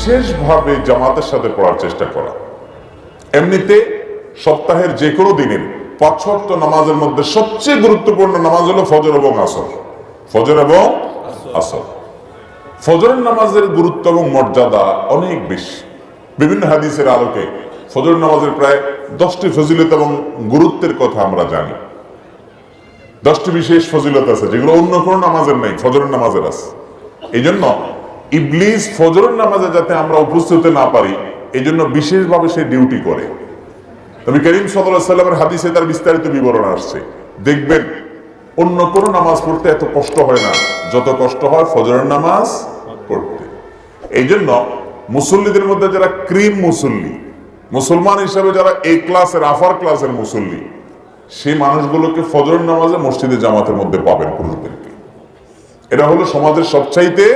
বিশেষভাবে জামাতের সাথে পড়ার চেষ্টা করা। এমনিতে সপ্তাহের যে কোনো দিনের পাঁচ নামাজের মধ্যে সবচেয়ে গুরুত্বপূর্ণ নামাজ হলো ফজর এবং আসর। ফজর এবং আসর। ফজরের নামাজের গুরুত্ব এবং মর্যাদা অনেক বেশি। বিভিন্ন হাদিসের আলোকে ফজর নামাজের প্রায় দশটি ফজিলত এবং গুরুত্বের কথা আমরা জানি। দশটি বিশেষ ফজিলত আছে, যেগুলো অন্য কোনো নামাজের নেই, ফজরের নামাজের আছে। এই জন্য ইবলিস ফজরের নামাজে যাতে আমরা উপস্থিত হতে না পারি এই জন্য বিশেষভাবে সে ডিউটি করে। তবে করিম সাল্লামের হাদিসে তার বিস্তারিত বিবরণ আসছে। দেখবেন, অন্য কোনো নামাজ পড়তে এত কষ্ট হয় না। যত কষ্ট হয় ফজরের নামাজ পড়তে। এই জন্য মুসল্লিদের মধ্যে যারা ক্রিম মুসল্লি, মুসলমান হিসাবে যারা এই ক্লাসের আফার ক্লাসের মুসল্লি, সেই মানুষগুলোকে ফজরের নামাজে মসজিদে জামাতের মধ্যে পাবেন পুরুষদেরকে। এটা হলো সমাজের সবচাইতে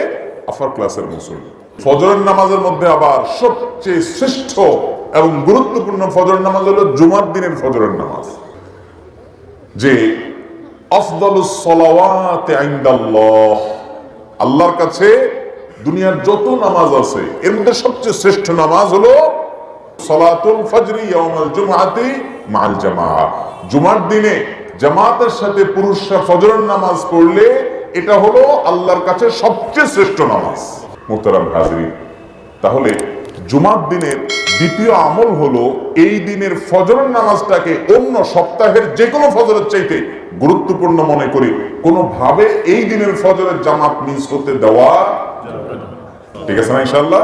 আফার ক্লাসের মুসল্লি ফজরের নামাজের মধ্যে আবার সবচেয়ে শ্রেষ্ঠ এবং গুরুত্বপূর্ণ ফজর নামাজ হলো জুমার দিনের ফজরের নামাজ। যে আল্লাহর কাছে দুনিয়ার যত নামাজ আছে, এর মধ্যে সবচেয়ে শ্রেষ্ঠ নামাজ হলো সালাতুল ফজরি মাল জামাআ। জুমার দিনে জামাতের সাথে পুরুষরা ফজরের নামাজ পড়লে এটা হলো আল্লাহর কাছে সবচেয়ে শ্রেষ্ঠ নামাজ। মুহতারাম হাজরিন, তাহলে জুমার দিনের দ্বিতীয় আমল হলো এই দিনের ফজরের নামাজটাকে অন্য সপ্তাহের যে কোনো ফজরের চাইতে গুরুত্বপূর্ণ মনে করি কোনোভাবে এই দিনের ফজরের জামাত মিস করতে দেওয়া ঠিক আছে না ইনশাল্লাহ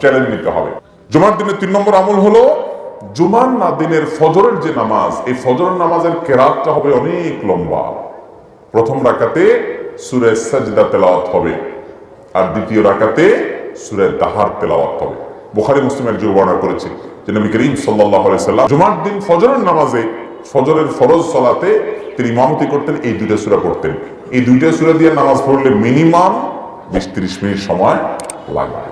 চ্যালেঞ্জ নিতে হবে। জুমার দিনের তিন নম্বর আমল হলো জুমার না দিনের ফজরের যে নামাজ, এই ফজরের নামাজের কেরাতটা হবে অনেক লম্বা। প্রথম রাকাতে সুরে তেলাওয়াত হবে। আর দ্বিতীয় রাকাতে সুরে দাহার তেলাওয়াত হবে। মুসলিম একজন বর্ণনা করেছে যে নবী করিম সাল্লাম জুমার দিন ফজরের নামাজে ফজরের ফরজ সালাতে তিনি ইমামতি করতেন, এই দুইটা সূরা পড়তেন। এই দুইটা সূরা দিয়ে নামাজ পড়লে মিনিমাম বিশ মিনিট সময় লাগবে।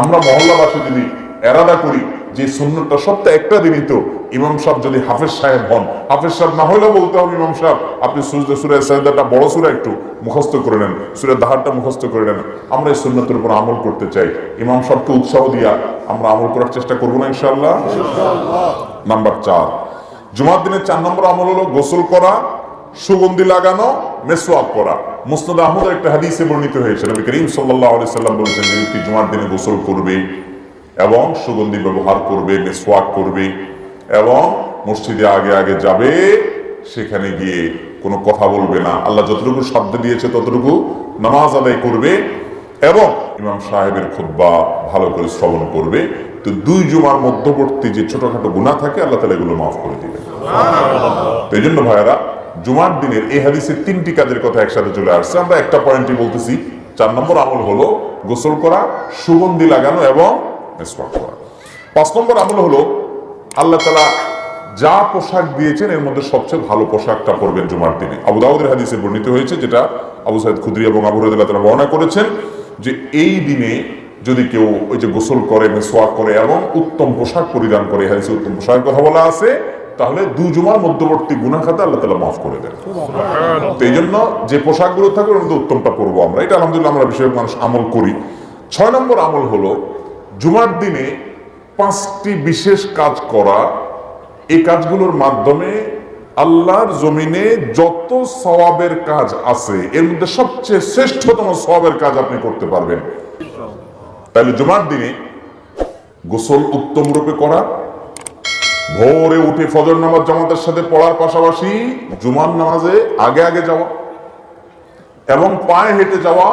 আমরা মহল্লাবাসী যদি এরাদা করি যে সুন্নতটা সপ্তাহে একটা দিনই তো ইমাম সাহেব যদি হাফেজ সাহেব হন, হাফেজ সাহেব না হলেও বলতে হবে ইমাম সাহেব, আপনি সুজদে সুরে সাহেদাটা বড় সুরা একটু মুখস্থ করে নেন সুরে দাহারটা মুখস্থ করে নেন। আমরা এই সুন্নতের উপর আমল করতে চাই। ইমাম সাহেবকে উৎসাহ দিয়া আমরা আমল করার চেষ্টা করব না ইনশাল্লাহ নাম্বার চার। জুমার দিনের চার নম্বর আমল হলো গোসল করা, সুগন্ধি লাগানো, মেসওয়াক করা। মুসনাদ আহমদের একটা হাদিসে বর্ণিত হয়েছে, নবী করিম আলাইহি সাল্লাম বলেছেন যে ব্যক্তি জুমার দিনে গোসল করবে এবং সুগন্ধি ব্যবহার করবে, মেসওয়াক করবে, এবং মসজিদে আগে আগে যাবে, সেখানে গিয়ে কোনো কথা বলবে না। আল্লাহ যতটুকু শব্দ দিয়েছে ততটুকু নামাজ আদায় করবে এবং ইমাম সাহেবের খুদ্া ভালো করে শ্রবণ করবে। তো দুই জুমার মধ্যবর্তী যে ছোটখাটো গুণা থাকে, আল্লাহ তালা এগুলো মাফ করে দিবে তো এই জন্য ভাইয়ারা, জুমার দিনের এই হাদিসের তিনটি কাজের কথা একসাথে চলে আসছে। আমরা একটা পয়েন্টই বলতেছি, চার নম্বর আমল হলো গোসল করা, সুগন্ধি লাগানো এবং পাঁচ নম্বর আমল হলো, আল্লাহ তালা যা পোশাক দিয়েছেন, এর মধ্যে সবচেয়ে ভালো পোশাকটা পরবেন জুমার দিনে। আবু দাউদের হাদিসে বর্ণিত হয়েছে যেটা আবু সাইদ খুদ্রি এবং আবু রদুল্লাহ তারা বর্ণনা করেছেন যে, এই দিনে যদি কেউ ওই যে গোসল করে মেসোয়াক করে এবং উত্তম পোশাক পরিধান করে হাদিসে উত্তম পোশাকের কথা বলা আছে, তাহলে দু জুমার মধ্যবর্তী গুনা খাতা আল্লাহ তালা মাফ করে দেন। তো এই জন্য যে পোশাকগুলো থাকবে, ওর মধ্যে উত্তমটা করব আমরা। এটা আলহামদুলিল্লাহ আমরা বিষয়ে মানুষ আমল করি। ছয় নম্বর আমল হলো জুমার দিনে পাঁচটি বিশেষ কাজ করা, এই কাজগুলোর মাধ্যমে আল্লাহর জমিনে যত সওয়াবের কাজ আছে, এর মধ্যে সবচেয়ে শ্রেষ্ঠতম সওয়াবের কাজ আপনি করতে পারবেন। তাহলে জুমার দিনে গোসল উত্তম রূপে করা, ভোরে উঠে ফজর নামাজ জামাতের সাথে পড়ার পাশাপাশি জুমার নামাজে আগে আগে যাওয়া এবং পায়ে হেঁটে যাওয়া,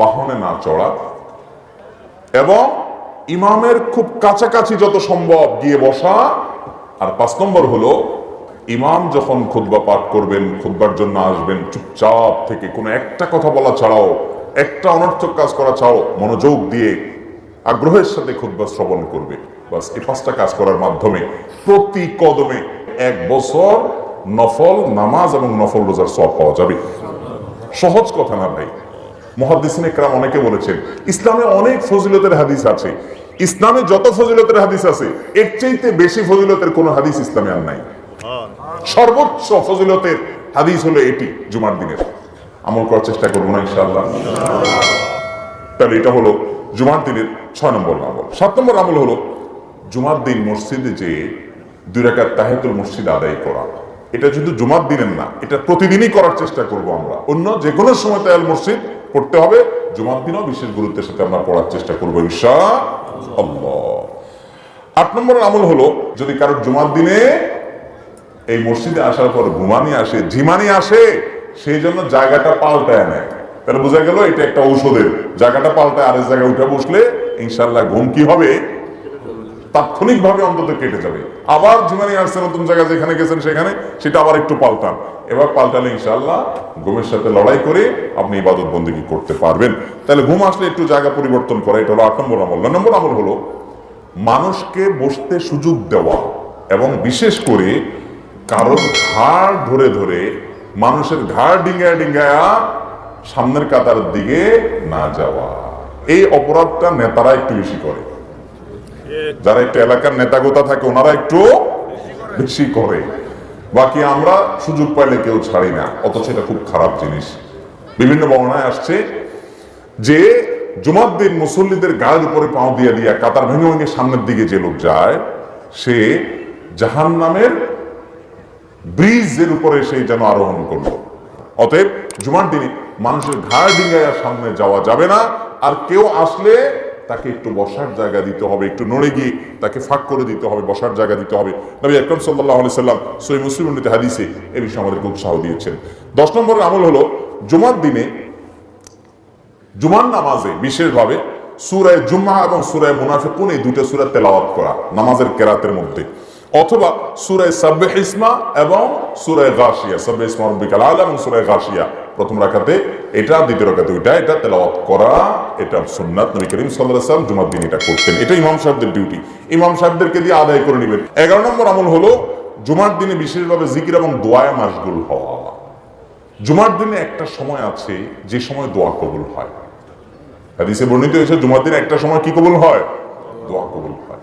বাহনে না চড়া এবং ইমামের খুব কাছাকাছি যত সম্ভব গিয়ে বসা। আর পাঁচ নম্বর হলো, ইমাম যখন খুদ্া পাঠ করবেন খুদ্বার জন্য আসবেন, চুপচাপ থেকে কোনো একটা কথা বলা ছাড়াও, একটা অনর্থক কাজ করা ছাড়াও, মনোযোগ দিয়ে আগ্রহের সাথে খুদ্া শ্রবণ করবে। বাস, এই পাঁচটা কাজ করার মাধ্যমে প্রতি কদমে এক বছর নফল নামাজ এবং নফল রোজার সব পাওয়া যাবে। সহজ কথা না ভাই। মহাদিসিন একরাম অনেকে বলেছেন, ইসলামে অনেক ফজিলতের হাদিস আছে। ইসলামে যত ফজিলতের হাদিস আছে, এর চাইতে বেশি ফজিলতের কোন হাদিস ইসলামে আর নাই। সর্বোচ্চ ফজিলতের হাদিস হলো এটি, জুমার দিনের। আমল করার চেষ্টা করব না, ইনশাআল্লাহ। তাহলে এটা হলো জুমার দিনের ছয় নম্বর আমল। সাত নম্বর আমল হলো জুমার দিন মসজিদে যে দুই রাকাত তাহেতুল মসজিদ আদায় করা। এটা শুধু জুমার দিনের না, এটা প্রতিদিনই করার চেষ্টা করব আমরা। অন্য যে কোনো সময় তায়াল মসজিদ পড়তে হবে। জুমার দিনও বিশেষ গুরুত্বের সাথে আমরা পড়ার চেষ্টা করব আট নম্বর আমল হলো, যদি কারোর জুমার দিনে এই মসজিদে আসার পর ঘুমানি আসে, ঝিমানি আসে, সেই জন্য জায়গাটা পাল্টায় নেয়। তাহলে বোঝা গেল এটা একটা ঔষধের। জায়গাটা পাল্টায় আরেক জায়গায় উঠে বসলে ইনশাল্লাহ ঘুম কি হবে? তাৎক্ষণিক ভাবে অন্তত কেটে যাবে। আবার ঝিমানি আসছে নতুন জায়গায়, যেখানে গেছেন সেখানে, সেটা আবার একটু পাল্টান। এবার পাল্টালে ইনশাল্লাহ ঘুমের সাথে লড়াই করে আপনি ইবাদত বন্দিগি করতে পারবেন। তাহলে ঘুম আসলে একটু জায়গা পরিবর্তন করা, এটা হলো আট নম্বর আমল। নয় নম্বর আমল হলো মানুষকে বসতে সুযোগ দেওয়া এবং বিশেষ করে কারোর ঘাড় ধরে ধরে মানুষের ঘাড় ডিঙ্গায় ডিঙ্গায়া সামনের কাতার দিকে না যাওয়া। এই অপরাধটা নেতারা একটু বেশি করে। যারা একটু এলাকার নেতাগোতা থাকে, ওনারা একটু বেশি করে। বাকি আমরা সুযোগ পাইলে কেউ ছাড়ি না, অথচ এটা খুব খারাপ জিনিস। বিভিন্ন বর্ণায় আসছে যে, জুমার দিন মুসল্লিদের গায়ের উপরে পাও দিয়ে দিয়া কাতার ভেঙে ভেঙে সামনের দিকে যে লোক যায়, সে জাহান নামের ব্রিজের উপরে সেই যেন আরোহণ করল। অতএব জুমার দিনে মানুষের ঘাড় ডিঙ্গায় সামনে যাওয়া যাবে না, আর কেউ আসলে তাকে একটু বসার জায়গা দিতে হবে, একটু নড়ে গিয়ে তাকে ফাঁক করে দিতে হবে, বসার জায়গা দিতে হবে। নবী আকরম সাল্লাহ আলি সাল্লাম সই মুসলিম হাদিসে এ বিষয়ে আমাদেরকে উৎসাহ দিয়েছেন। দশ নম্বরের আমল হলো, জুমার দিনে, জুমার নামাজে বিশেষভাবে সুরায় জুম্মা এবং সুরায় মুনাফিকুন এই দুটো সুরা তেলাওয়াত করা, নামাজের কেরাতের মধ্যে। অথবা সুরায় সাব্বে ইসমা এবং সুরায় গাশিয়া সাব্বে ইসমা রব্বিকাল আলা এবং সুরায় গাশিয়া। প্রথম রাখাতে এটা, দ্বিতীয় রাখাতে ওইটা এটা তেলাওয়াত করা, এটা সুন্নাত নবী করিম সাল্লাম জুমার দিন এটা করতেন। এটা ইমাম সাহেবদের ডিউটি ইমাম সাহেবদেরকে দিয়ে আদায় করে নেবেন। এগারো নম্বর আমল হলো, জুমার দিনে বিশেষভাবে জিকির এবং দোয়ায় মাসগুল হওয়া। জুমার দিনে একটা সময় আছে, যে সময় দোয়া কবুল হয়। হাদিসে বর্ণিত হয়েছে, জুমার দিনে একটা সময় কি কবুল হয়? দোয়া কবুল হয়।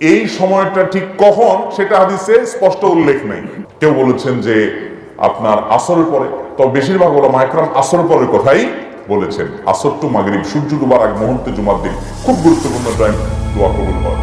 এই সময়টা ঠিক কখন? সেটা হাদিসে স্পষ্ট উল্লেখ নেই। কেউ বলেছেন যে আপনার আসর পরে। তো বেশিরভাগ ওরা মাইক্রাম আসর পরের কথাই বলেছেন। আসর টু মাগরিব, সূর্য ডুবার এক মুহূর্তে জুমার দিন। খুব গুরুত্বপূর্ণ টাইম দোয়া কবুল হয়।